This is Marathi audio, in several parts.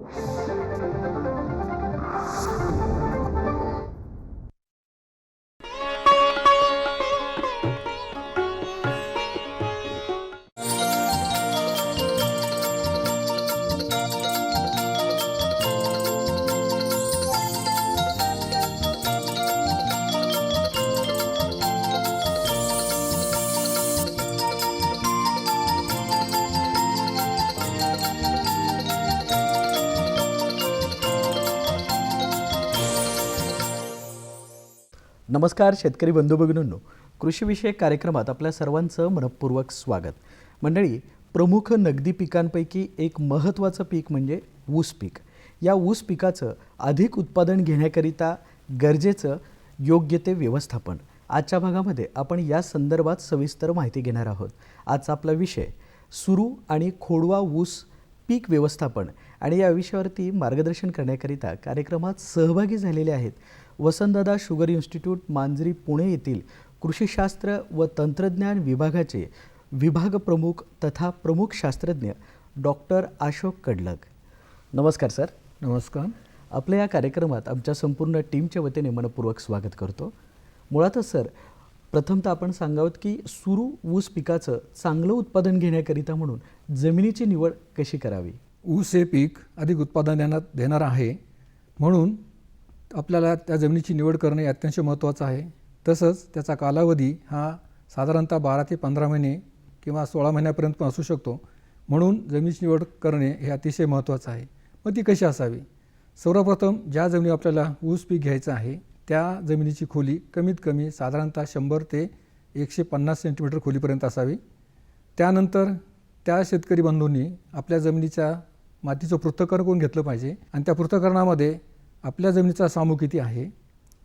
Thank you. नमस्कार शेतकरी बंधू भगिनींनो कृषीविषयक कार्यक्रमात आपल्या सर्वांचं मनपूर्वक स्वागत. मंडळी प्रमुख नगदी पिकांपैकी एक महत्त्वाचं पीक म्हणजे ऊस पीक. या ऊस पिकाचं अधिक उत्पादन घेण्याकरिता गरजेचं योग्य ते व्यवस्थापन. आजच्या भागामध्ये आपण या संदर्भात सविस्तर माहिती घेणार आहोत. आजचा आपला विषय सुरू आणि खोडवा ऊस पीक व्यवस्थापन आणि या विषयावरती मार्गदर्शन करण्याकरिता कार्यक्रमात सहभागी झालेले आहेत वसंतदादा शुगर इन्स्टिट्यूट मांजरी पुणे येथील कृषीशास्त्र व तंत्रज्ञान विभागाचे विभाग प्रमुख तथा प्रमुख शास्त्रज्ञ डॉक्टर अशोक कडलक. नमस्कार सर. नमस्कार. आपल्या या कार्यक्रमात आमच्या संपूर्ण टीमच्या वतीने मनपूर्वक स्वागत करतो. मुळातच सर प्रथमतः आपण सांगावं की सुरू ऊस पिकाचं चांगलं उत्पादन घेण्याकरिता म्हणून जमिनीची निवड कशी करावी? ऊस हे पीक अधिक उत्पादन देण्यात देणार आहे. म्हणून आपल्याला त्या जमिनीची निवड करणे अत्यंत महत्त्वाचं आहे. तसंच त्याचा कालावधी हा साधारणतः बारा ते पंधरा महिने किंवा सोळा महिन्यापर्यंत पण असू शकतो. म्हणून जमिनीची निवड करणे हे अतिशय महत्त्वाचं आहे. मग ती कशी असावी? सर्वप्रथम ज्या जमिनी आपल्याला ऊस पीक घ्यायचं आहे त्या जमिनीची खोली कमीत कमी साधारणतः शंभर ते एकशे पन्नास सेंटीमीटर खोलीपर्यंत असावी. त्यानंतर त्या शेतकरी बंधूंनी आपल्या जमिनीच्या मातीचं पृथक्करण करून घेतलं पाहिजे आणि त्या पृथ्थकरणामध्ये आपल्या जमिनीचा सामू किती आहे?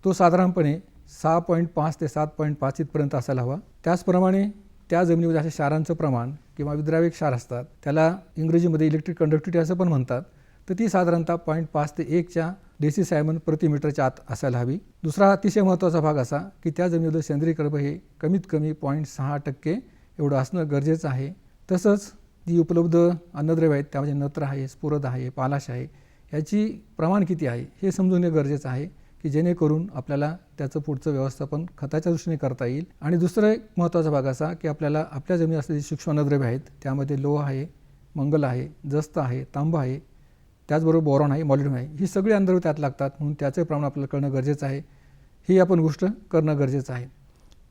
तो साधारणपणे सहा पॉईंट पाच ते सात पॉईंट पाच इथपर्यंत असायला हवा. त्याचप्रमाणे त्या जमिनीमध्ये अशा क्षारांचं प्रमाण किंवा विद्राव्य क्षार असतात त्याला इंग्रजीमध्ये इलेक्ट्रिक कंडक्टिव्हिटी असं पण म्हणतात. तर ती साधारणतः पॉईंट पाच ते एकच्या डेसी सायमन प्रति मीटरच्या आत असायला हवी. दुसरा अतिशय महत्त्वाचा भाग असा की त्या जमिनीमध्ये सेंद्रिय कर्ब हे कमीत कमी पॉईंट सहा टक्के एवढं असणं गरजेचं आहे. तसंच जी उपलब्ध अन्नद्रव्य आहेत त्यामध्ये नत्र आहे स्फुरद आहे पालाश आहे ह्याची प्रमाण किती आहे हे समजून घेणे गरजेचं आहे की जेणेकरून आपल्याला त्याचं पुढचं व्यवस्थापन खताच्या दृष्टीने करता येईल. आणि दुसरं एक महत्त्वाचा भाग असा की आपल्याला आपल्या जमिनीत असलेली सूक्ष्म आहेत. त्यामध्ये लोह आहे मंगल आहे जस्त आहे तांब आहे त्याचबरोबर बोरॉन आहे मॉलिडम आहे. ही सगळी अन्नद्रव्य त्यात लागतात. म्हणून त्याचं प्रमाण आपल्याला कळणं गरजेचं आहे. ही आपण गोष्ट करणं गरजेचं आहे.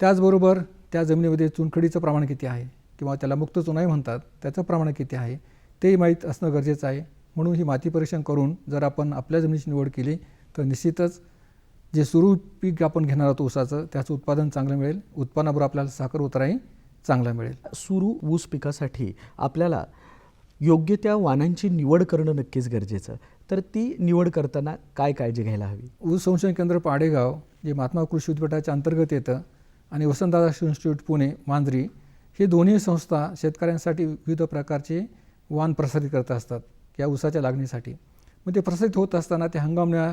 त्याचबरोबर त्या जमिनीमध्ये चुनखडीचं प्रमाण किती आहे? किंवा त्याला मुक्त चुनाई म्हणतात. त्याचं प्रमाण किती आहे? तेही माहीत असणं गरजेचं आहे. म्हणून ही माती परीक्षण करून जर आपण आपल्या जमिनीची निवड केली तर निश्चितच जे सुरू पीक आपण घेणार आहोत ऊसाचं त्याचं उत्पादन चांगलं मिळेल. उत्पन्नाबरोबर आपल्याला साखर उतराही चांगला मिळेल. सुरू ऊस पिकासाठी आपल्याला योग्य त्या वाणांची निवड करणं नक्कीच गरजेचं. तर ती निवड करताना काय काळजी घ्यायला हवी? ऊस संशोधन केंद्र पाडेगाव जे महात्मा कृषी विद्यापीठाच्या अंतर्गत येतं आणि वसंतदादा इन्स्टिट्यूट पुणे मांजरी हे दोन्ही संस्था शेतकऱ्यांसाठी विविध प्रकारचे वाण प्रसारित करत असतात. या ऊसाच्या लागणीसाठी. मग ते प्रसारित होत असताना ते हंगामण्या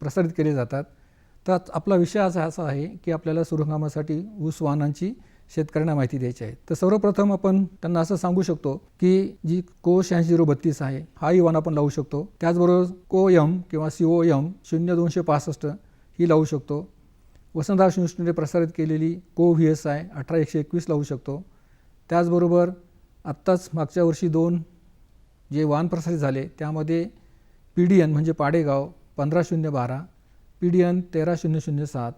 प्रसारित केले जातात. तर आपला विषय असा असा आहे की आपल्याला सुरहंगामासाठी ऊस वाहनांची शेतकऱ्यांना माहिती द्यायची आहे. तर सर्वप्रथम आपण त्यांना असं सांगू शकतो की जी को शहाऐंशी झिरो बत्तीस आहे हाही वाण आपण लावू शकतो. त्याचबरोबर को यम किंवा सी ओ यम शून्य दोनशे पासष्ट ही लावू शकतो. वसंतराव युनिव्हर्सिटीने प्रसारित केलेली को व्ही एस आय अठरा एकशे एकवीस लावू शकतो. त्याचबरोबर आत्ताच मागच्या वर्षी दोन जे वाहन प्रसारित झाले त्यामध्ये पी डी एन म्हणजे पाडेगाव पंधरा शून्य बारा पी डी एन तेरा शून्य शून्य सात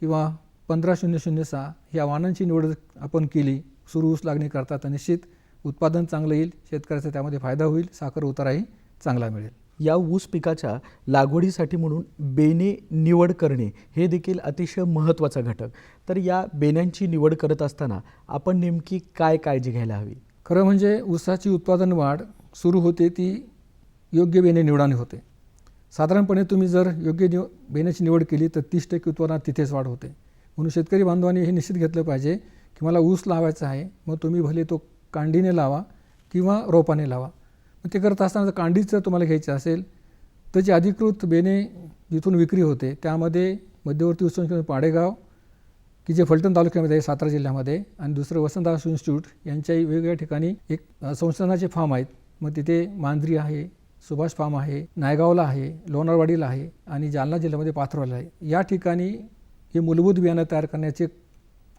किंवा पंधरा शून्य शून्य सहा ह्या वाहनांची निवड आपण केली सुरू ऊस लागणी करता तर निश्चित उत्पादन चांगलं येईल शेतकऱ्याचा त्यामध्ये फायदा होईल साखर उताराही चांगला मिळेल. या ऊस पिकाच्या लागवडीसाठी म्हणून बेने निवड करणे हे देखील अतिशय महत्त्वाचा घटक. तर या बेण्यांची निवड करत असताना आपण नेमकी काय काळजी घ्यायला हवी? खरं म्हणजे ऊसाची उत्पादन वाढ सुरू होते ती योग्य बेने निवडाने होते. साधारणपणे तुम्ही जर योग्य निव बेण्याची निवड केली तर तीस टक्के उत्पादनात तिथेच वाढ होते. म्हणून शेतकरी बांधवांनी हे निश्चित घेतलं पाहिजे की मला ऊस लावायचा आहे मग तुम्ही भले तो कांडीने लावा किंवा रोपाने लावा. मग ते करत असताना जर कांडीच जर तुम्हाला घ्यायचं असेल तर जी अधिकृत बेने जिथून विक्री होते त्यामध्ये मध्यवर्ती उत्सव पाडेगाव की जे फलटण तालुक्यामध्ये आहे सातारा जिल्ह्यामध्ये आणि दुसरं वसंतदास इन्स्टिट्यूट यांच्याही वेगवेगळ्या ठिकाणी एक संशोधनाचे फार्म आहेत. मग तिथे मांजरी आहे सुभाष फार्म आहे नायगावला आहे लोणारवाडीला आहे आणि जालना जिल्ह्यामध्ये पाथरवाला आहे. या ठिकाणी हे मूलभूत बियाणं तयार करण्याचे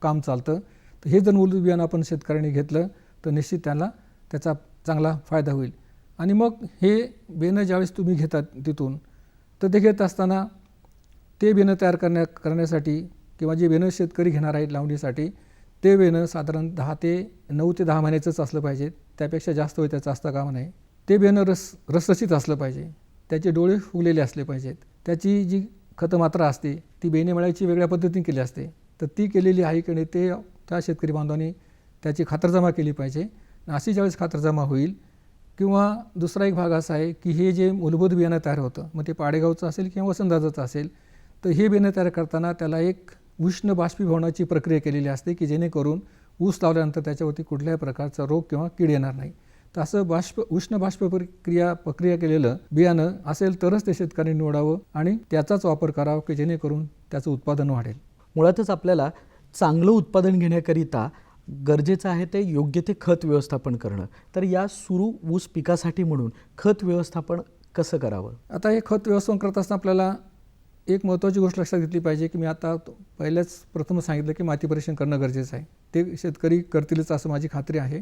काम चालतं. तर हे जर मूलभूत बियाणं आपण शेतकऱ्यांनी घेतलं तर निश्चित त्यांना त्याचा चांगला फायदा होईल. आणि मग हे बियाणं ज्यावेळेस तुम्ही घेतात तिथून तर ते घेत असताना ते बियाणं तयार करण्या करण्यासाठी किंवा जे बियाणं शेतकरी घेणार आहेत लावणीसाठी ते बियाणं साधारण दहा ते नऊ ते दहा महिन्याचंच असलं पाहिजे. त्यापेक्षा जास्त होईल त्याचा असता कामा नाही. ते बियाणं रस रसरशीत असलं पाहिजे. त्याचे डोळे फुगलेले असले पाहिजेत. त्याची जी खतमात्रा असते ती बेणे मिळायची वेगळ्या पद्धतीने केली असते. तर ती केलेली आहे की नाही ते त्या शेतकरी बांधवांनी त्याची खातरजमा केली पाहिजे. अशी ज्यावेळेस खातरजमा होईल किंवा दुसरा एक भाग असा आहे की हे जे मूलभूत बियाणं तयार होतं मग ते पाडेगावचं असेल किंवा वसंतदाचं असेल तर हे बियाणं तयार करताना त्याला एक उष्ण बाष्पीभवनाची प्रक्रिया केलेली असते की जेणेकरून ऊस लावल्यानंतर त्याच्यावरती कुठल्याही प्रकारचा रोग किंवा कीड येणार नाही. तर असं बाष्प उष्ण बाष्प प्रक्रिया प्रक्रिया केलेलं बियाणं असेल तरच ते शेतकऱ्यांनी निवडावं आणि त्याचाच वापर करावा की जेणेकरून त्याचं उत्पादन वाढेल. मुळातच आपल्याला चांगलं उत्पादन घेण्याकरिता गरजेचं आहे ते योग्य ते खत व्यवस्थापन करणं. तर या सुरू ऊस पिकासाठी म्हणून खत व्यवस्थापन कसं करावं? आता हे खत व्यवस्थापन करत असताना आपल्याला एक महत्त्वाची गोष्ट लक्षात घेतली पाहिजे की मी आता पहिल्याच प्रथम सांगितलं की माती परीक्षण करणं गरजेचं आहे. ते शेतकरी करतीलच असं माझी खात्री आहे.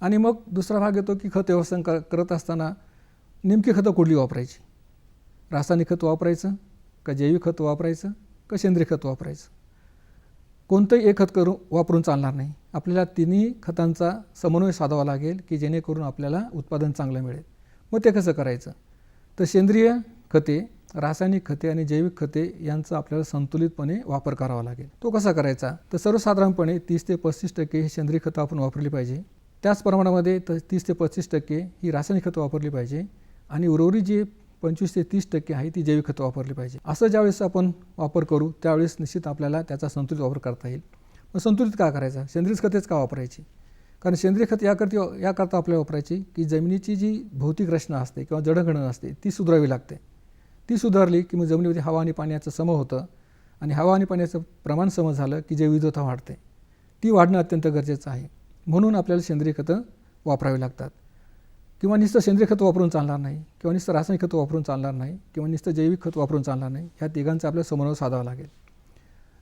आणि मग दुसरा भाग येतो की खत व्यवस्थापन कर करत असताना नेमकी खतं कुठली वापरायची? रासायनिक खत वापरायचं का जैविक खत वापरायचं का सेंद्रिय खत वापरायचं? कोणतंही एक खत करू वापरून चालणार नाही. आपल्याला तिन्ही खतांचा समन्वय साधावा लागेल की जेणेकरून आपल्याला उत्पादन चांगलं मिळेल. मग ते कसं करायचं? तर सेंद्रिय खते रासायनिक खते आणि जैविक खते यांचा आपल्याला संतुलितपणे वापर करावा लागेल. तो कसा करायचा? तर सर्वसाधारणपणे तीस ते पस्तीस टक्के ही सेंद्रिय खतं आपण वापरली पाहिजे. त्याच प्रमाणामध्ये त तीस ते पस्तीस टक्के ही रासायनिक खतं वापरली पाहिजे आणि उर्वरित जे पंचवीस ते तीस टक्के आहे ती जैविक खतं वापरली पाहिजे. असं ज्यावेळेस आपण वापर करू त्यावेळेस निश्चित आपल्याला त्याचा संतुलित वापर करता येईल. मग संतुलित का करायचा? सेंद्रिय खतेच का वापरायची? कारण सेंद्रिय खत याकरती याकरता आपल्याला वापरायची की जमिनीची जी भौतिक रचना असते किंवा जडणघडण असते ती सुधारावी लागते. ती सुधारली की मग जमिनीमध्ये हवा आणि पाण्याचं सम होतं. आणि हवा आणि पाण्याचं प्रमाण सम झालं की जैवविविधता वाढते. ती वाढणं अत्यंत गरजेचं आहे. म्हणून आपल्याला सेंद्रिय खतं वापरावी लागतात. किंवा नुसतं सेंद्रिय खत वापरून चालणार नाही. किंवा नुसतं रासायनिक खत वापरून चालणार नाही. किंवा नुसतं जैविक खत वापरून चालणार नाही. ह्या तिघांचा आपल्याला समन्वय साधावा लागेल.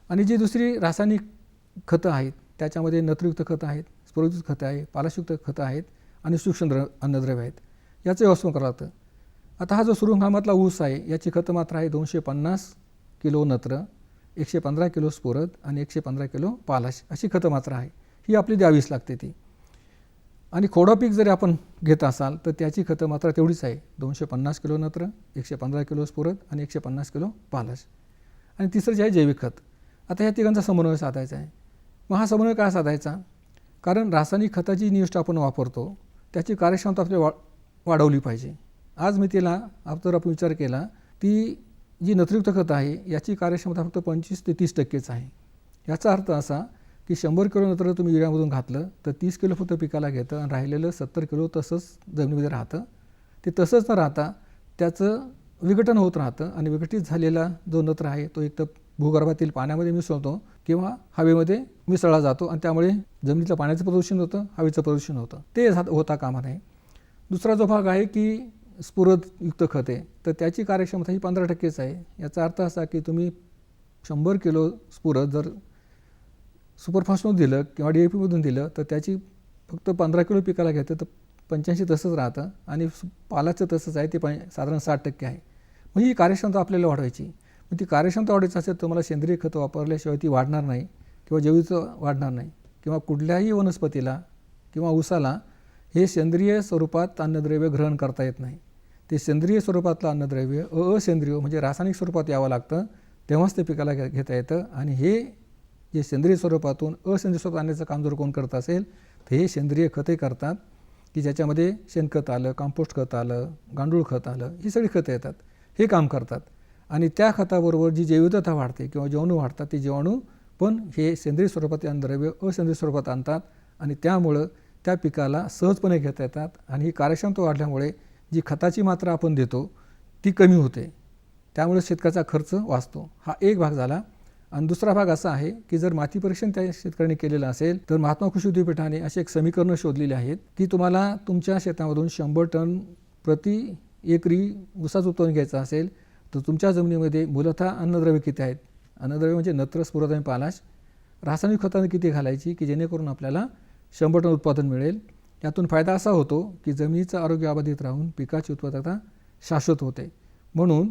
आणि जी दुसरी रासायनिक खतं आहेत त्याच्यामध्ये नत्रयुक्त खतं आहेत स्फुरयुक्त खतं आहे पालाशयुक्त खतं आहेत आणि सूक्ष्म द्र अन्नद्रव्य आहेत. याचं व्यवस्थापन करावं लागतं. आता हा जो सुरुंगामातला ऊस आहे याची खतं मात्र आहे दोनशे पन्नास किलो नत्र एकशे पंधरा किलो स्फोरद आणि एकशे पंधरा किलो पालाश अशी खतं मात्र आहे. ही आपली द्यावीच लागते ती. आणि खोडं पीक जरी आपण घेत असाल तर त्याची खतं मात्र तेवढीच आहे. दोनशे पन्नास किलो नत्र एकशे पंधरा किलो स्फुरद आणि एकशे पन्नास किलो पालाश. आणि तिसरं जे आहे जैविक खत. आता ह्या तिघांचा समन्वय साधायचा आहे. मग हा समन्वय काय साधायचा? कारण रासायनिक खताची जी आपण वापरतो त्याची कार्यक्षमता आपली वा वाढवली पाहिजे. आज मी तिला जर आपण विचार केला ती जी नत्रयुक्त खतं आहे याची कार्यक्षमता फक्त पंचवीस ते तीस टक्केच आहे. याचा अर्थ असा की शंभर किलो नत्र तुम्ही युरियामधून घातलं तर तीस किलो फक्त पिकाला घेतं आणि राहिलेलं सत्तर किलो तसंच जमिनीमध्ये राहतं. ते तसंच न राहता त्याचं विघटन होत राहतं आणि विघटित झालेला जो नत्र आहे तो एक तर भूगर्भातील पाण्यामध्ये मिसळतो किंवा हवेमध्ये मिसळला जातो आणि त्यामुळे जमिनीतलं पाण्याचं प्रदूषण होतं हवेचं प्रदूषण होतं. ते झा- होता कामा नये. दुसरा जो भाग आहे की स्फुरदयुक्त खत आहे. तर त्याची कार्यक्षमता ही पंधरा टक्केच आहे. याचा अर्थ असा की तुम्ही शंभर किलो स्फुरद जर सुपरफास्टमधून दिलं किंवा डी ए पीमधून दिलं तर त्याची फक्त पंधरा किलो पिकाला घेतं तर पंच्याऐंशी तसंच राहतं आणि पालाचं तसंच आहे ते पं साधारण साठ टक्के आहे. मग ही कार्यक्षमता आपल्याला वाढवायची. मग ती कार्यक्षमता वाढवायची असेल तर मला सेंद्रिय खतं वापरल्याशिवाय ती वाढणार नाही किंवा जेवीचं वाढणार नाही किंवा कुठल्याही वनस्पतीला किंवा ऊसाला हे सेंद्रिय स्वरूपात अन्नद्रव्य ग्रहण करता येत नाही. ते सेंद्रिय स्वरूपातलं अन्नद्रव्य असेंद्रिय म्हणजे रासायनिक स्वरूपात यावं लागतं तेव्हाच ते पिकाला घे घेता येतं. आणि हे जे सेंद्रिय स्वरूपातून असेंद्रिय स्वरूपात आणण्याचं काम जर कोण करत असेल तर हे सेंद्रिय खते करतात की ज्याच्यामध्ये शेणखत आलं कंपोस्ट खत आलं गांडूळ खत आलं ही सगळी खतं येतात. हे काम करतात. आणि त्या खताबरोबर जी जैविकता वाढते किंवा जीवाणू वाढतात ते जीवाणू पण हे सेंद्रिय स्वरूपात अन्नद्रव्य असेंद्रिय स्वरूपात आणतात. आणि त्यामुळं त्या पिकाला सहजपणे घेता येतात. आणि ही कार्यक्षमता वाढल्यामुळे जी खताची मात्रा आपण देतो ती कमी होते. त्यामुळे शेतकऱ्याचा खर्च वाचतो. हा एक भाग झाला. आणि दुसरा भाग असा आहे की जर माती परीक्षण त्या शेतकऱ्याने केलेलं असेल तर महात्मा कृषी विद्यापीठाने असे एक समीकरणं शोधलेली आहेत की तुम्हाला तुमच्या शेतामधून शंभर टन प्रति एकरी ऊसाचं उत्पादन घ्यायचं असेल तर तुमच्या जमिनीमध्ये मूलतः अन्नद्रव्य किती आहेत? अन्नद्रव्य म्हणजे नत्र स्फुरद आणि पालाश. रासायनिक खतानं किती घालायची? की जेणेकरून आपल्याला शंभर टन उत्पादन मिळेल. यातून फायदा असा होतो की जमिनीचं आरोग्य अबाधित राहून पिकाची उत्पादकता शाश्वत होते. म्हणून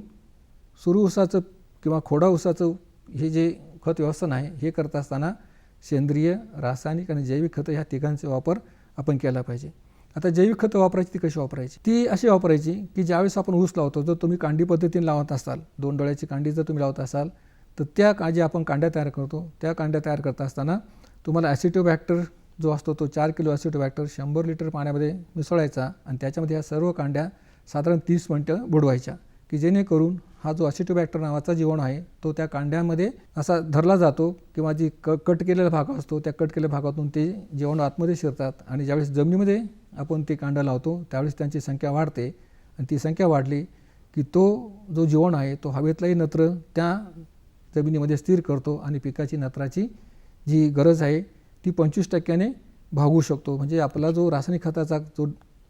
सुरू ऊसाचं किंवा खोडा ऊसाचं हे जे खत व्यवस्थान आहे हे करत असताना सेंद्रिय रासायनिक आणि जैविक खतं ह्या तिघांचा वापर आपण केला पाहिजे. आता जैविक खतं वापरायची ती कशी वापरायची? ती अशी वापरायची की ज्यावेळेस आपण ऊस लावतो जर तुम्ही कांडी पद्धतीने लावत असाल दोन डोळ्याची कांडी जर तुम्ही लावत असाल तर त्या का जे आपण कांड्या तयार करतो. त्या कांड्या तयार करत असताना तुम्हाला ॲसिटोबॅक्टर जो असतो तो चार किलो ॲसिटोबॅक्टर शंभर लिटर पाण्यामध्ये मिसळायचा आणि त्याच्यामध्ये ह्या सर्व कांड्या साधारण तीस मिनटं बुडवायच्या की जेणेकरून हा जो ॲसिटोबॅक्टर नावाचा जीवाणू आहे तो त्या कांड्यामध्ये असा धरला जातो किंवा जी क कट केलेला भाग असतो त्या कट केलेल्या भागातून ते जीवाणू आतमध्ये शिरतात आणि ज्यावेळेस जमिनीमध्ये आपण ते कांडं लावतो त्यावेळेस त्यांची संख्या वाढते आणि ती संख्या वाढली की तो जो जीवाणू आहे तो हवेतलाही नत्र त्या जमिनीमध्ये स्थिर करतो आणि पिकाची नत्राची जी गरज आहे ती पंचवीस टक्क्याने भागू शकतो. म्हणजे आपला जो रासायनिक खताचा जो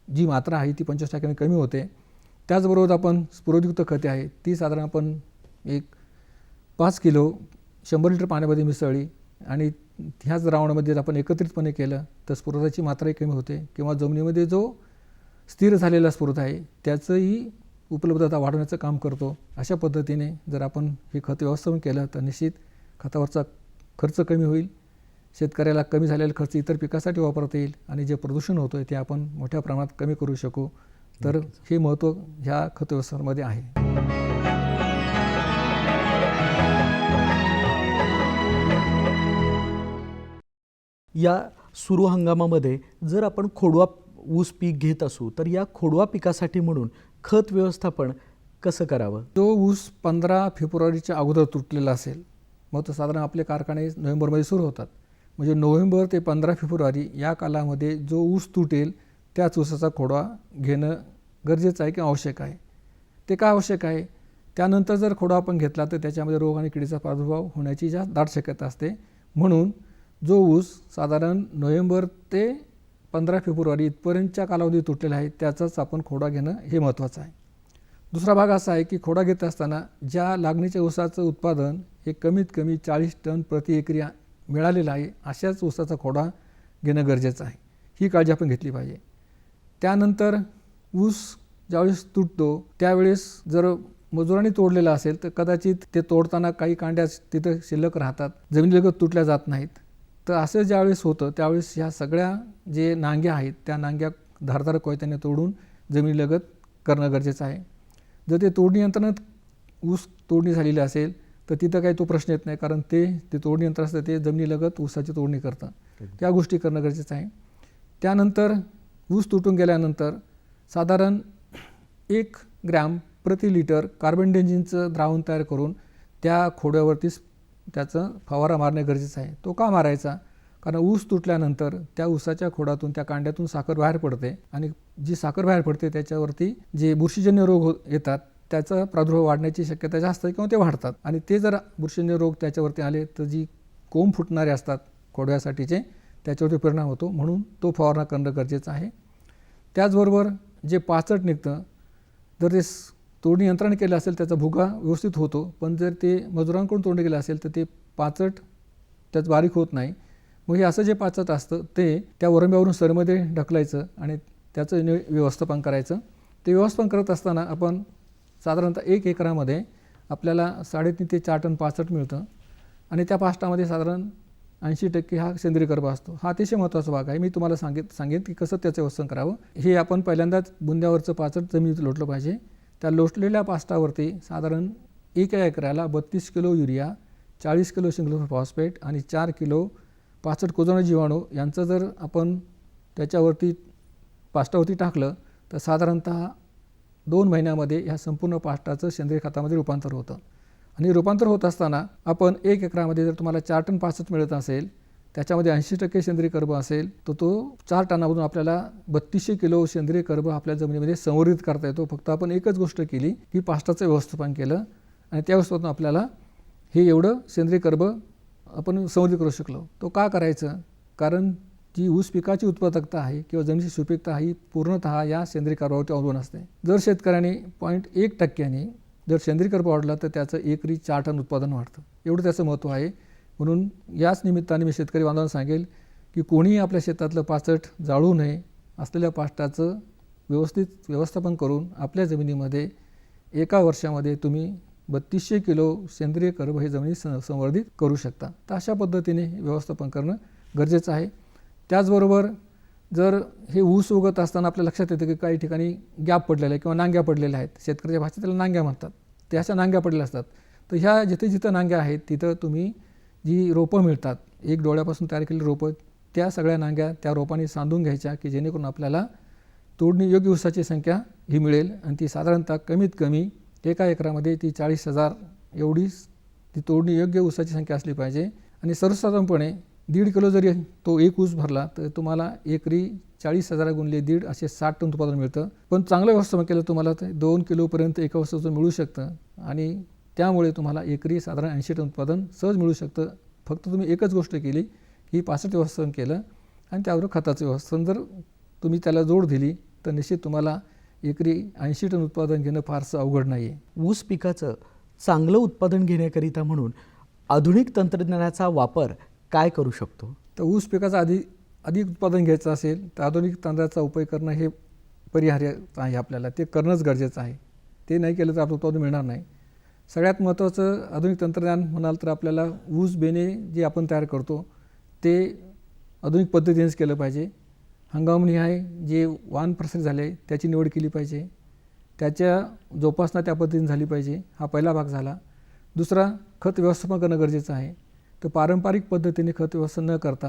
जी मात्रा आहे ती पंचवीस टक्क्याने कमी होते. त्याचबरोबर आपण स्फुरदयुक्त खते आहे ती साधारण आपण एक पाच किलो शंभर लिटर पाण्यामध्ये मिसळली आणि ह्याच द्रावणामध्ये जर आपण एकत्रितपणे केलं तर स्फुरदाची मात्राही कमी होते किंवा जमिनीमध्ये जो स्थिर झालेला स्फुरद आहे त्याचंही उपलब्धता वाढवण्याचं काम करतो. अशा पद्धतीने जर आपण हे खत व्यवस्थापन केलं तर निश्चित खतावरचा खर्च कमी होईल. शेतकऱ्याला कमी झालेला खर्च इतर पिकासाठी वापरता येईल आणि जे प्रदूषण होतं आहे ते आपण मोठ्या प्रमाणात कमी करू शकू. तर हे महत्त्व ह्या खत व्यवस्थापनामध्ये आहे. या सुरू हंगामामध्ये जर आपण खोडवा ऊस पीक घेत असू तर या खोडवा पिकासाठी म्हणून खत व्यवस्थापन कसं करावं? जो ऊस पंधरा फेब्रुवारीच्या अगोदर तुटलेला असेल मग तो साधारण आपले कारखाने नोव्हेंबरमध्ये सुरू होतात. म्हणजे नोव्हेंबर ते पंधरा फेब्रुवारी या कालामध्ये जो ऊस तुटेल त्याच ऊसाचा खोडवा घेणं गरजेचं आहे किंवा आवश्यक आहे? ते का आवश्यक आहे? त्यानंतर जर खोडवा आपण घेतला तर त्याच्यामध्ये रोग आणि किडीचा प्रादुर्भाव होण्याची जास्त दाट शक्यता असते. म्हणून जो ऊस साधारण नोव्हेंबर ते पंधरा फेब्रुवारी इथपर्यंतच्या कालावधी तुटलेला आहे त्याचाच आपण खोडा घेणं हे महत्त्वाचं आहे. दुसरा भाग असा आहे की खोडा घेत असताना ज्या लागणीच्या ऊसाचं उत्पादन हे कमीत कमी चाळीस टन प्रति एकरी मिळालेलं आहे अशाच ऊसाचा खोडा घेणं गरजेचं आहे. ही काळजी आपण घेतली पाहिजे. त्यानंतर ऊस ज्यावेळेस तुटतो त्यावेळेस जर मजुरांनी तोडलेला असेल तर कदाचित ते तोडताना काही कांड्या तिथं शिल्लक राहतात जमिनीलगत तुटल्या जात नाहीत. तर असं ज्यावेळेस होतं त्यावेळेस ह्या सगळ्या जे नांग्या आहेत त्या नांग्या धारदार कोयत्याने तोडून जमिनीलगत करणं गरजेचं आहे. जर ते तोडणी यंत्रणात ऊस तोडणी झालेली असेल तर तिथं काही तो प्रश्न येत नाही कारण ते ते तोडणी यंत्र असतं ते जमिनीलगत ऊसाची तोडणी करतं त्या गोष्टी करणं गरजेचं आहे. त्यानंतर ऊस तुटून गेल्यानंतर साधारण एक ग्रॅम प्रति लिटर कार्बन डेंजिनचं द्रावण तयार करून त्या खोड्यावरतीच त्याचं फवारा मारणे गरजेचं आहे. तो का मारायचा? कारण ऊस तुटल्यानंतर त्या ऊसाच्या खोडातून त्या कांड्यातून साखर बाहेर पडते आणि जी साखर बाहेर पडते त्याच्यावरती जे बुरशीजन्य रोग हो येतात त्याचा प्रादुर्भाव वाढण्याची शक्यता जास्त आहे किंवा ते वाढतात. आणि ते जर बुरशीजन्य रोग त्याच्यावरती आले तर जी कोंब फुटणारे असतात खोडव्यासाठीचे त्याच्यावरती परिणाम होतो. म्हणून तो फवारणा करणं गरजेचं आहे. त्याचबरोबर जे पाचट निघतं जर ते स- तोडणी यंत्राने केलं असेल त्याचा भुगा व्यवस्थित होतो पण जर ते मजुरांकडून तोडणी केलं असेल तर ते पाचट त्यात बारीक होत नाही. मग हे असं जे पाचट असतं ते त्या वरंब्यावरून सरमध्ये ढकलायचं आणि त्याचं व्यवस्थापन करायचं. ते व्यवस्थापन करत असताना आपण साधारणतः एक एकरामध्ये आपल्याला साडेतीन ते चार टन पासष्ट मिळतं. आणि त्या पास्टामध्ये साधारण ऐंशी टक्के हा सेंद्रिय गर्भ असतो. हा अतिशय महत्त्वाचा भाग आहे. मी तुम्हाला सांगित सांगेन की कसं त्याचं वसन करावं. हे आपण पहिल्यांदाच बुंद्यावरचं पाचट जमिनीत लोटलं पाहिजे. त्या लोटलेल्या पास्टावरती साधारण एका एकराला बत्तीस किलो युरिया चाळीस किलो सिंगल फॉस्फेट आणि चार किलो पाचट कोजोना जीवाणू यांचं जर आपण त्याच्यावरती पाष्टावरती टाकलं तर साधारणतः दोन महिन्यामध्ये ह्या संपूर्ण पाष्टाचं सेंद्रिय खतामध्ये रूपांतर होतं. आणि रूपांतर होत असताना आपण एक एकरामध्ये जर तुम्हाला चार टन पाचट मिळत असेल त्याच्यामध्ये ऐंशी टक्के सेंद्रिय कर्ब असेल तर तो चार टनामधून आपल्याला बत्तीसशे किलो सेंद्रिय कर्ब आपल्या जमिनीमध्ये संवर्धित करता येतो. फक्त आपण एकच गोष्ट केली की पाष्टाचं व्यवस्थापन केलं. आणि त्या व्यवस्थापन आपल्याला हे एवढं सेंद्रिय कर्ब आपण संवर्धित करू शकलो. तो का करायचं? कारण जी ऊस पिकाची उत्पादकता आहे किंवा जमिनीची सुपीकता ही पूर्णतः या सेंद्रिय कार्बावरती अवलंबून असते. जर शेतकऱ्याने पॉईंट एक टक्क्याने जर सेंद्रिय कर्ब वाढला तर त्याचं एकरी चार टन उत्पादन वाढतं. एवढं त्याचं महत्त्व आहे. म्हणून याच निमित्ताने मी शेतकरी बांधवांना सांगेल की कोणीही आपल्या शेतातलं पाचट जाळू नये. असलेल्या पाचटाचं व्यवस्थित व्यवस्थापन करून आपल्या जमिनीमध्ये एका वर्षामध्ये तुम्ही बत्तीसशे किलो सेंद्रिय कर्ब हे जमिनीत सं संवर्धित करू शकता. तर अशा पद्धतीने व्यवस्थापन करणं गरजेचं आहे. त्याचबरोबर जर हे ऊस उगत असताना आपल्या लक्षात येतं की काही ठिकाणी गॅप पडलेला आहे किंवा नांग्या पडलेल्या आहेत. शेतकऱ्याच्या भाषेत त्याला नांग्या म्हणतात. त्या अशा नांग्या पडलेल्या असतात. तर ह्या जिथे जिथं नांग्या आहेत तिथं तुम्ही जी रोपं मिळतात एक डोळ्यापासून तयार केलेली रोपं त्या सगळ्या नांग्या त्या रोपांनी सांधून घ्यायच्या की जेणेकरून आपल्याला तोडणी योग्य ऊसाची संख्या ही मिळेल आणि ती साधारणतः कमीत कमी एका एकरामध्ये ती चाळीस हजार एवढीच ती तोडणी योग्य ऊसाची संख्या असली पाहिजे आणि सर्वसाधारणपणे दीड किलो जरी तो एक ऊस भरला तर तुम्हाला एकरी चाळीस हजार गुणले दीड असे साठ टन उत्पादन मिळतं. पण चांगलं व्यवस्थापन केलं तुम्हाला ते दोन किलोपर्यंत एका वर्षाचं मिळू शकतं आणि त्यामुळे तुम्हाला एकरी साधारण ऐंशी टन उत्पादन सहज मिळू शकतं. फक्त तुम्ही एकच गोष्ट केली की पासष्ट व्यवस्थापन केलं आणि त्यावर खताचं व्यवस्थापन. जर तुम्ही त्याला जोड दिली तर निश्चित तुम्हाला एकरी ऐंशी टन उत्पादन घेणं फारसं अवघड नाही आहे ऊस पिकाचं चांगलं उत्पादन घेण्याकरिता म्हणून आधुनिक तंत्रज्ञानाचा वापर काय करू शकतो? तर ऊस पिकाचं आधी अधिक उत्पादन घ्यायचं असेल तर आधुनिक तंत्राचा उपयोग करणं हे परिहार्य आहे आपल्याला. ते करणंच गरजेचं आहे. ते नाही केलं तर आपलं उत्पादन मिळणार नाही. सगळ्यात महत्त्वाचं आधुनिक तंत्रज्ञान म्हणाल तर आपल्याला ऊस बेणे जे आपण तयार करतो ते आधुनिक पद्धतीनेच केलं पाहिजे. हंगामनिहाय जे वाण प्रसारित झाले त्याची निवड केली पाहिजे. त्याच्या जोपासना त्या पद्धतीने झाली पाहिजे. हा पहिला भाग झाला. दुसरा खत व्यवस्थापन करणं गरजेचं आहे. तर पारंपरिक पद्धतीने खत व्यवस्था न करता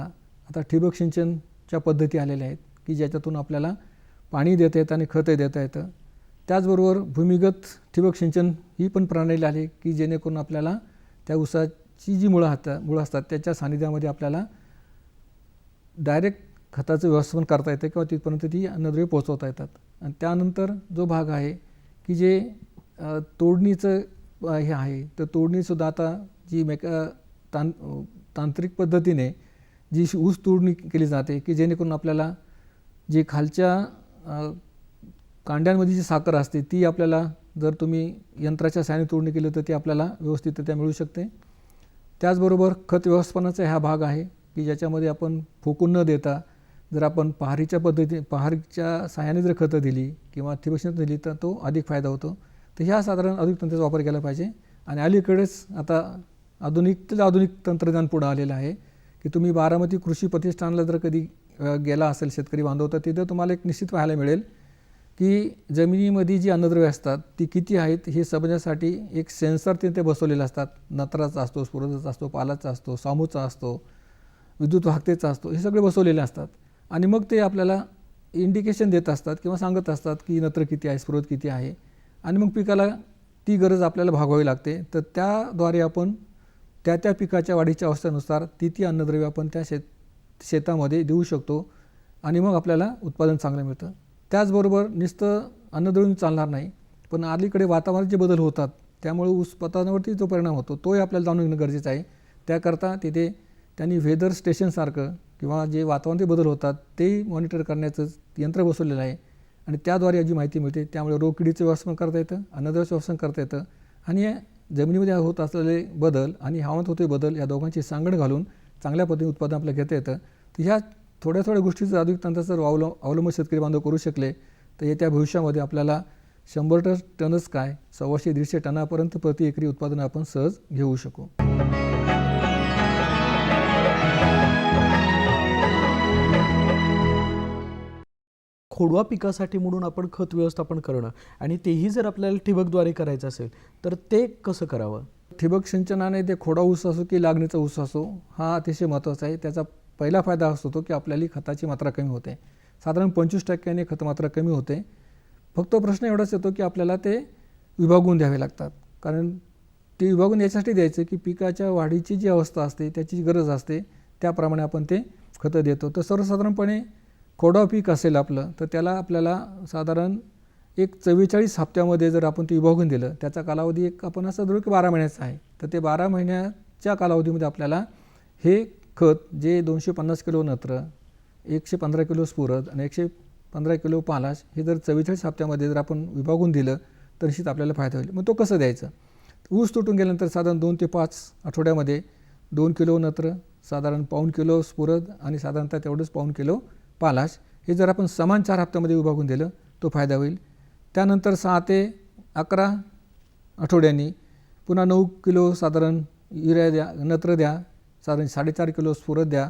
आता ठिबक सिंचनच्या पद्धती आलेल्या आहेत की ज्याच्यातून आपल्याला पाणी देता येतं आणि खतही देता येतं. त्याचबरोबर भूमिगत ठिबक सिंचन ही पण प्रणाली आली की जेणेकरून आपल्याला त्या ऊसाची जी मुळं हात मुळं असतात त्याच्या सानिध्यामध्ये आपल्याला डायरेक्ट खताचं व्यवस्थापन करता येतं किंवा तिथपर्यंत ती अन्नद्रव्य पोचवता येतात. आणि त्यानंतर जो भाग आहे की जे तोडणीचं हे आहे तर तोडणीसुद्धा आता जी मेका तां तांत्रिक पद्धतीने जी ऊस तोडणी केली जाते की जेणेकरून आपल्याला जी खालच्या कांड्यांमध्ये जी साखर असते ती आपल्याला जर तुम्ही यंत्राच्या सहाय्याने तोडणी केली तर ती आपल्याला व्यवस्थितरित्या मिळू शकते. त्याचबरोबर खत व्यवस्थापनाचा हा भाग आहे की ज्याच्यामध्ये आपण फुकून न देता जर आपण पहारीच्या पद्धती पहारीच्या सहाय्याने जर खतं दिली किंवा ठिबक दिली तर तो अधिक फायदा होतो. तर ह्या साधारण अधिक तंत्राचा वापर केला पाहिजे. आणि अलीकडेच आता आधुनिक आधुनिक तंत्रज्ञान पुढं आलेलं आहे की तुम्ही बारामती कृषी प्रतिष्ठानला जर कधी गेला असेल शेतकरी बांधव तर तिथं तुम्हाला एक निश्चित पाहायला मिळेल की जमिनीमध्ये जी अन्नद्रव्ये असतात ती किती आहेत हे समजण्यासाठी एक सेन्सर तिथे बसवलेले असतात. नत्राचा असतो स्फुरदाचा असतो पालाचा असतो सामूचा असतो विद्युत वाहकतेचा असतो हे सगळे बसवलेले असतात. आणि मग ते आपल्याला इंडिकेशन देत असतात किंवा सांगत असतात की नत्र किती आहे स्फुरद किती आहे. आणि मग पिकाला ती गरज आपल्याला भागवावी लागते. तर त्याद्वारे आपण त्या त्या पिकाच्या वाढीच्या अवस्थेनुसार ती ती अन्नद्रव्य आपण त्या शेत शेतामध्ये देऊ शकतो आणि मग आपल्याला उत्पादन चांगलं मिळतं. त्याचबरोबर नुसतं अन्नद्रव्य चालणार नाही पण अलीकडे वातावरणाचे जे बदल होतात त्यामुळे उत्पादनावरती जो परिणाम होतो तोही आपल्याला जाणून घेणं गरजेचं आहे. त्याकरता तिथे त्यांनी वेदर स्टेशनसारखं किंवा जे वातावरणात बदल होतात ते मॉनिटर करण्याचं यंत्र बसवलेलं आहे आणि त्याद्वारे याची माहिती मिळते. त्यामुळे रोगकिडीचं व्यवस्थापन करता येतं अन्नद्रव्याचं व्यवस्थापन करता येतं आणि जमिनीमध्ये होत असलेले बदल आणि हवामानात होते बदल या दोघांची सांगड घालून चांगल्या पद्धतीने उत्पादन आपल्याला घेता येतं. तर ह्या थोड्या थोड्या गोष्टीचं आधुनिक तंत्राचा जर अवलंब अवलंब शेतकरी बांधव करू शकले तर येत्या भविष्यामध्ये आपल्याला शंभर टन टनच काय? सव्वाशे दीडशे टनापर्यंत प्रति एकरी उत्पादन आपण सहज घेऊ शकू. खोडवा पिकासाठी म्हणून आपण खत व्यवस्थापन करणं आणि तेही जर आपल्याला ठिबकद्वारे करायचं असेल तर ते कसं करावं? ठिबक सिंचनाने ते खोडा ऊस असो की लागणीचा ऊस असो हा अतिशय महत्त्वाचा आहे. त्याचा पहिला फायदा असतो तो की आपल्याला खताची मात्रा कमी होते. साधारण पंचवीस टक्क्याने खत मात्रा कमी होते. फक्त प्रश्न एवढाच येतो की आपल्याला ते विभागून द्यावे लागतात. कारण ते विभागून याच्यासाठी द्यायचं की पिकाच्या वाढीची जी अवस्था असते त्याची जी गरज असते त्याप्रमाणे आपण ते खतं देतो. तर सर्वसाधारणपणे कोडा पीक असेल आपलं तर त्याला आपल्याला साधारण एक चव्वेचाळीस हप्त्यामध्ये जर आपण ते विभागून दिलं त्याचा कालावधी एक आपण असं धरू की बारा महिन्याचा आहे. तर ते बारा महिन्याच्या कालावधीमध्ये आपल्याला हे खत जे दोनशे पन्नास किलो नत्र एकशे पंधरा किलो स्फुरद आणि एकशे पंधरा किलो पालाश हे जर चव्वेचाळीस हप्त्यामध्ये जर आपण विभागून दिलं तर निश्चित आपल्याला फायदा होईल. मग तो कसं द्यायचा? ऊस तुटून गेल्यानंतर साधारण दोन ते पाच आठवड्यामध्ये दोन किलो नत्र साधारण पाऊण किलो स्फुरद आणि साधारणतः तेवढंच पाऊण किलो पालाश हे जर आपण समान चार हप्त्यामध्ये विभागून दिलं तो फायदा होईल. त्यानंतर सहा ते अकरा आठवड्यांनी पुन्हा नऊ किलो साधारण युरिया द्या नत्र द्या साधारण साडेचार किलो स्फुरत द्या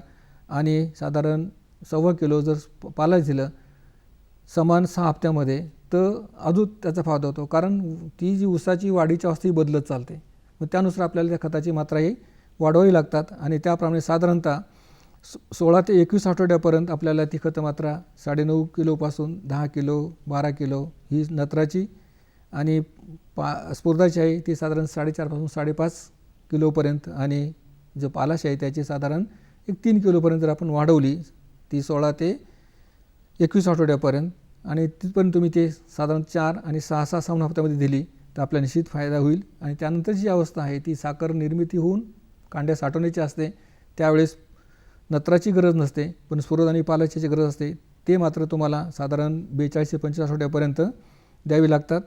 आणि साधारण सव्वा किलो जर पालास पालाश दिलं समान सहा हप्त्यामध्ये तर अजून त्याचा फायदा होतो. कारण ती जी ऊसाची वाढीची अवस्था ही बदलत चालते. मग त्यानुसार आपल्याला त्या खताची मात्रा ही वाढवावी लागतात आणि त्याप्रमाणे साधारणतः सो सोळा ते एकवीस आठवड्यापर्यंत आपल्याला ती खतं मात्रा साडेनऊ किलोपासून दहा किलो बारा किलो ही नत्राची आणि पा स्पर्धाची आहे ती साधारण साडेचारपासून साडेपाच किलोपर्यंत आणि जो पालाश आहे त्याची साधारण एक तीन किलोपर्यंत जर आपण वाढवली ती सोळा ते एकवीस आठवड्यापर्यंत आणि तिथपर्यंत तुम्ही ते साधारण चार आणि सहा सहा सावन हप्त्यामध्ये दिली तर आपल्याला निश्चित फायदा होईल. आणि त्यानंतर जी अवस्था आहे ती साखर निर्मिती होऊन कांड्या साठवण्याची असते. त्यावेळेस नत्राची गरज नसते पण स्फुरद आणि पालाशाची गरज असते. ते मात्र तुम्हाला साधारण बेचाळीस ते पंचेचाळीस आठवड्यापर्यंत द्यावी लागतात.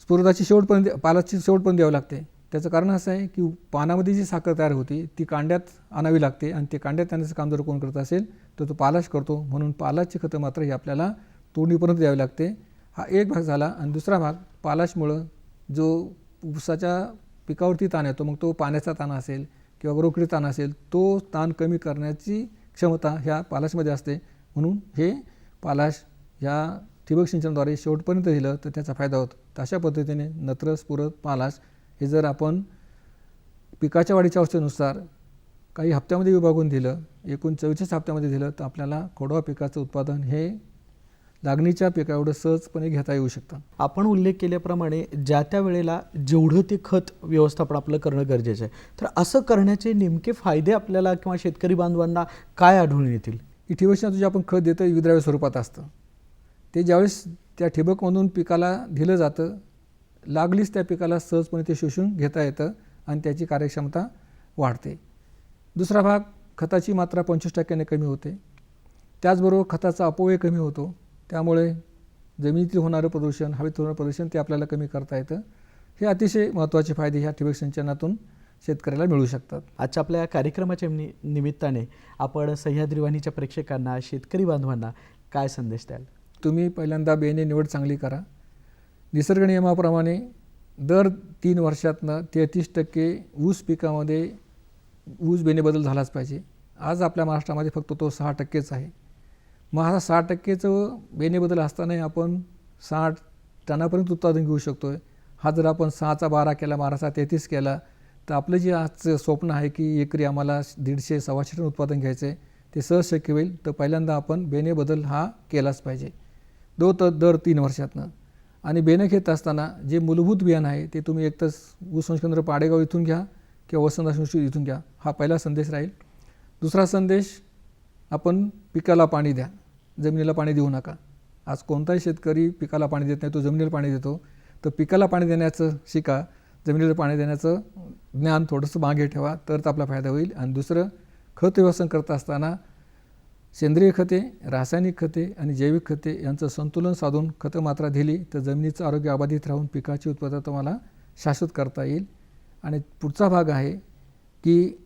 स्फुरदाची शेवटपर्यंत पालाची शेवटपर्यंत द्यावी लागते. त्याचं कारण असं आहे की पानामध्ये जी साखर तयार होती ती कांड्यात आणावी लागते आणि ते कांड्यात आणण्याचं काम जर कोण करत असेल तर तो पालाश करतो. म्हणून पालाची खतं मात्र ही आपल्याला तोडणीपर्यंत द्यावी लागते. हा एक भाग झाला आणि दुसरा भाग पालाशमुळं जो ऊसाच्या पिकावरती ताण येतो मग तो पाण्याचा ताण असेल किंवा रोकडी ताण असेल तो ताण कमी करण्याची क्षमता ह्या पालाशमध्ये असते. म्हणून हे पालाश ह्या ठिबक सिंचनाद्वारे शेवटपर्यंत दिलं तर त्याचा फायदा होतो. तर अशा पद्धतीने नत्र स्फुरद पालाश हे जर आपण पिकाच्या वाढीच्या अवस्थेनुसार काही हप्त्यामध्ये विभागून दिलं एकूण चव्वेचाळीस हप्त्यामध्ये दिलं तर आपल्याला खोडवा पिकाचं उत्पादन हे दागणीच्या पिका एवढं सहजपणे घेता येऊ शकतं आपण उल्लेख केल्याप्रमाणे ज्या त्या वेळेला जेवढं ते खत व्यवस्थापन आपलं करणं गरजेचं आहे तर असं करण्याचे नेमके फायदे आपल्याला किंवा शेतकरी बांधवांना काय आढळून येतील? ही जे आपण खत देतं विद्राव्य स्वरूपात असतं. ते ज्यावेळेस त्या ठिबकमधून पिकाला दिलं जातं लागलीच त्या पिकाला सहजपणे ते शोषून घेता येतं आणि त्याची कार्यक्षमता वाढते. दुसरा भाग खताची मात्रा पंचवीस टक्क्याने कमी होते. त्याचबरोबर खताचा अपव्यय कमी होतो. त्यामुळे जमिनीतील होणारं प्रदूषण हवेत होणारं प्रदूषण ते आपल्याला कमी करता येतं. हे अतिशय महत्त्वाचे फायदे ह्या ठिबक सिंचनातून शेतकऱ्याला मिळू शकतात. आजच्या आपल्या या कार्यक्रमाच्या नि निमित्ताने आपण सह्याद्री वाहिनीच्या प्रेक्षकांना शेतकरी बांधवांना काय संदेश द्याल? तुम्ही पहिल्यांदा बेने निवड चांगली करा. निसर्ग नियमाप्रमाणे दर तीन वर्षातनं तेहतीस टक्के ऊस पिकामध्ये ऊस बेने बदल झालाच पाहिजे. आज आपल्या महाराष्ट्रामध्ये फक्त तो सहा टक्केच आहे. मग हा साठ टक्केचं बेनेबदल असतानाही आपण साठ टनापर्यंत उत्पादन घेऊ शकतो आहे हा जर आपण सहाचा बारा केला बाराचा तेहतीस केला तर आपलं जे आजचं स्वप्न आहे की एकरी आम्हाला दीडशे सव्वाशे टन उत्पादन घ्यायचं आहे ते सहज शक्य होईल. तर पहिल्यांदा आपण बेने बदल हा केलाच पाहिजे. दो तर दर तीन वर्षातनं. आणि बेने घेत असताना जे मूलभूत बियाणं आहे ते तुम्ही एकतर ऊस संशोधन पाडेगाव इथून घ्या किंवा वसंत संशोधित इथून घ्या. हा पहिला संदेश राहील. दुसरा संदेश आपण पिकाला पाणी द्या. जमिनीला पाणी देऊ नका. आज कोणताही शेतकरी पिकाला पाणी देत नाही तो जमिनीला पाणी देतो. तर पिकाला पाणी देण्याचं शिका जमिनीला पाणी देण्याचं ज्ञान थोडंसं मागे ठेवा तरच आपला फायदा होईल. आणि दुसरं खत व्यवस्थापन करत असताना सेंद्रिय खते रासायनिक खते आणि जैविक खते यांचं संतुलन साधून खतं मात्रा दिली तर जमिनीचं आरोग्य अबाधित राहून पिकाची उत्पादन तुम्हाला शाश्वत करता येईल. आणि पुढचा भाग आहे की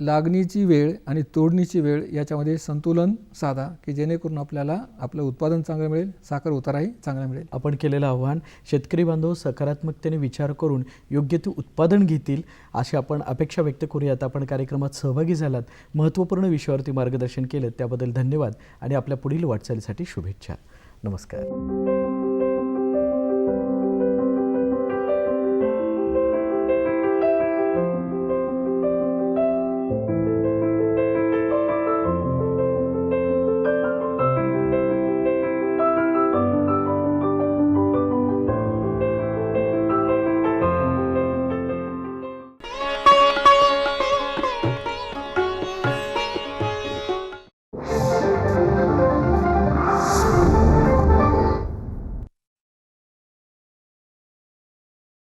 लागणीची वेळ आणि तोडणीची वेळ याच्यामध्ये संतुलन साधा की जेणेकरून आपल्याला आपलं उत्पादन चांगलं मिळेल साखर उताराही चांगला मिळेल. आपण केलेलं आव्हान शेतकरी बांधव सकारात्मकतेने विचार करून योग्य ते उत्पादन घेतील अशी आपण अपेक्षा व्यक्त करूयात. आपण कार्यक्रमात सहभागी झालात महत्त्वपूर्ण विषयावरती मार्गदर्शन केलं त्याबद्दल धन्यवाद आणि आपल्या पुढील वाटचालीसाठी शुभेच्छा. नमस्कार.